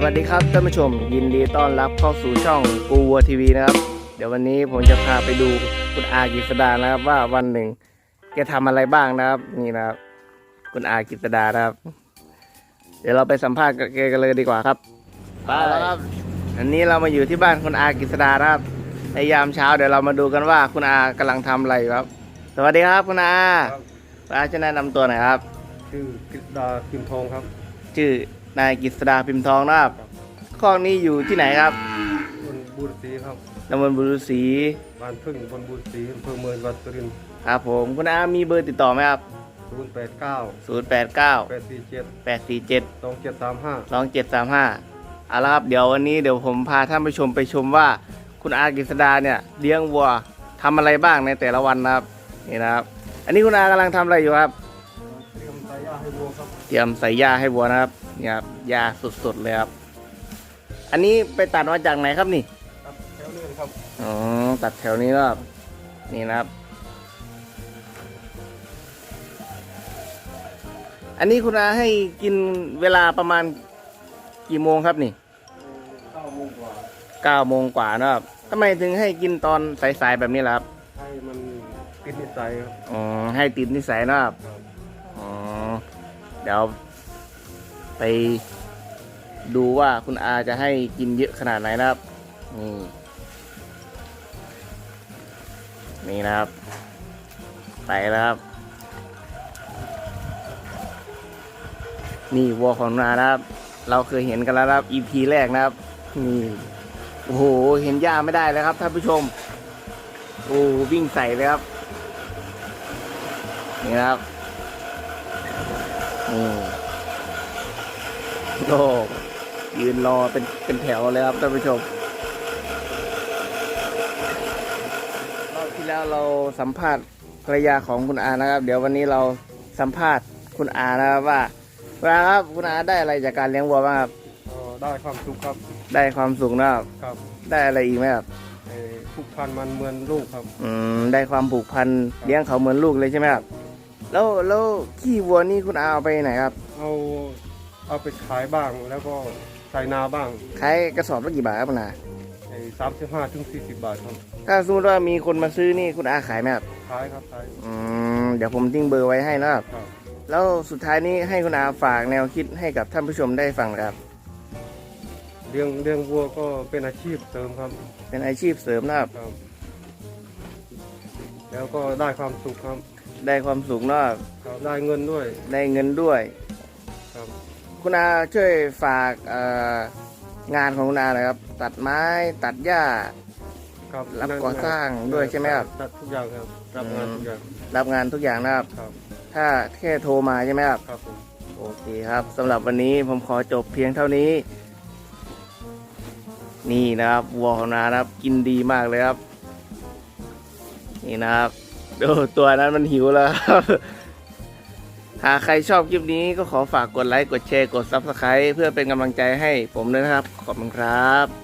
สวัสดีครับท่านผู้ชม ยินดีต้อนรับเข้าสู่ช่องกูวัวทีวีนะครับ เดี๋ยววันนี้ผมจะพาไปดูคุณอากิษดานะครับ ว่าวันหนึ่งแกทำอะไรบ้างนะครับ นี่นะครับ คุณอากิษดานะครับ เดี๋ยวเราไปสัมภาษณ์กับแกกันเลยดีกว่าครับไปแล้วครับ อันนี้เรามาอยู่ที่บ้านคุณอากิษดานะครับในยามเช้าเดี๋ยวเรามาดูกันว่าคุณอากำลังทำอะไรอยู่ครับ สวัสดีครับคุณอาครับคุณอาจะแนะนำตัวหน่อยครับ ชื่อกฤษดาพิมพ์ทองครับ ชื่อ นายกิษดาพิมพ์ทองนะครับคอกนี้อยู่ที่ไหนครับบนบูรศรีครับตำบลบุรุษี บ้านพึ่งบนบูรศรีอำเภอเมืองวัดสุรินทร์ครับผมคุณอามีเบอร์ติดต่อไหมครับ ศูนย์แปดเก้า0 8 9แปดสี่เจ็ด8 4 7 สองเจ็ดสามห้า2 7 3 5เอาละครับเดี๋ยววันนี้เดี๋ยวผมพาท่านผู้ชมไปชมว่าคุณอากิษดาเนี่ยเลี้ยงวัวทำอะไรบ้างในแต่ละวันนะครับนี่นะครับ อันนี้คุณอากำลังทำอะไรอยู่ครับ ให้วัวครับเตรียมใส่หญ้าให้วัวนะครับเนี่ยครับหญ้าสดๆเลยครับ อันนี้ไปตัดมาจากไหนครับนี่ครับแถวเลื่อนครับอ๋อตัดแถวนี้นะครับ นี่นะครับ อันนี้คุณอาให้กินเวลาประมาณกี่โมงครับนี่เก้าโมงกว่าเก้าโมงกว่านะครับทำไมถึงให้กินตอนสายๆแบบนี้ล่ะครับให้มันติดนิสัยครับอ๋อให้ติดนิสัยนะครับ ครับอ๋อเดี๋ยวไปดูว่าคุณอาจะให้กินเยอะขนาดไหนนะครับ นี่ นี่นะครับ ไปแล้วครับ นี่วัวของนานะครับ เราเคยเห็นกันแล้วครับ EP แรกนะครับ นี่ โอ้โห เห็นหญ้าไม่ได้เลยครับท่านผู้ชม โอ้วิ่งใส่เลยครับ นี่นะครับ โอ้ยืนรอเป็นเป็นแถวเลยครับท่านผู้ชมรอบที่แล้วเราสัมภาษณ์ภรรยาของคุณอานะครับ เดี๋ยววันนี้เราสัมภาษณ์คุณอานะครับว่าเวลาครับคุณอาได้อะไรจากการเลี้ยงวัวบ้างครับก็ได้ความสุขครับ ได้ความสุขนะครับครับ ได้อะไรอีกไหมครับไอ้ผูกพันมันเหมือนลูกครับ อืมได้ความผูกพันเลี้ยงเขาเหมือนลูกเลยใช่ไหมครับ แล้วแล้วขี้วัวนี่คุณอาเอาไปไหนครับเอาเอาไปขายบ้างแล้วก็ใส่นาบ้างขายกระสอบละกี่บาทครับคุณอาไอ้สามสิบห้าถึงสี่สิบบาทครับถ้าสมมติว่ามีคนมาซื้อนี่คุณอาขายไหมครับขายครับขายอืมเดี๋ยวผมทิ้งเบอร์ไว้ให้นะครับ ครับ แล้วสุดท้ายนี้ให้คุณอาฝากแนวคิดให้กับท่านผู้ชมได้ฟังนะครับ เลี้ยงเลี้ยงวัวก็เป็นอาชีพเสริมครับเป็นอาชีพเสริมนะครับ ครับ แล้วก็ได้ความสุขครับ ได้ความสุขนะครับครับได้เงินด้วยได้เงินด้วย ครับคุณอาช่วยฝากเอ่องานของคุณอาหน่อยครับ ตัดไม้ตัดหญ้า ครับรับก่อสร้างด้วยใช่ไหมครับรับทุกอย่างครับรับงานทุกอย่างรับงานทุกอย่างนะครับ ครับถ้าแค่โทรมาใช่ไหมครับ ครับผมโอเคครับสำหรับวันนี้ผมขอจบเพียงเท่านี้ นี่นะครับวัวของนานะครับ กินดีมากเลยครับ นี่นะครับ ดูตัวนั้นมันหิวแล้วครับ หากใครชอบคลิปนี้ก็ขอฝากกดไลค์ กดแชร์ กด Subscribe เพื่อเป็นกำลังใจให้ผมด้วยนะครับ ขอบคุณครับ